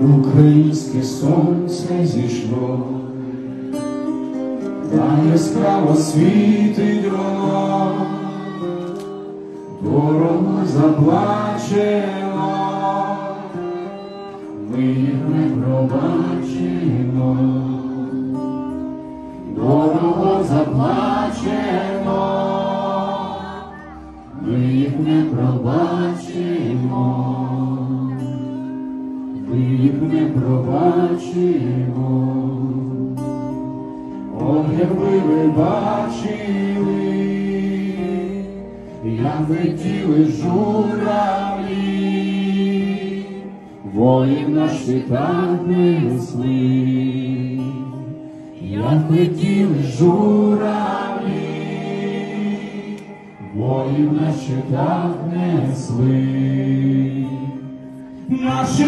Українське сонце зійшло, та яскраво світить воно, дорого заплачено, ми їх не пробачимо, дорого заплачено, ми їх не пробачимо. Їх не пробачимо, О, якби ви бачили, як летіли журавлі, воїн на щитах несли, як летіли журавлі, воїн на щитах несли. Наші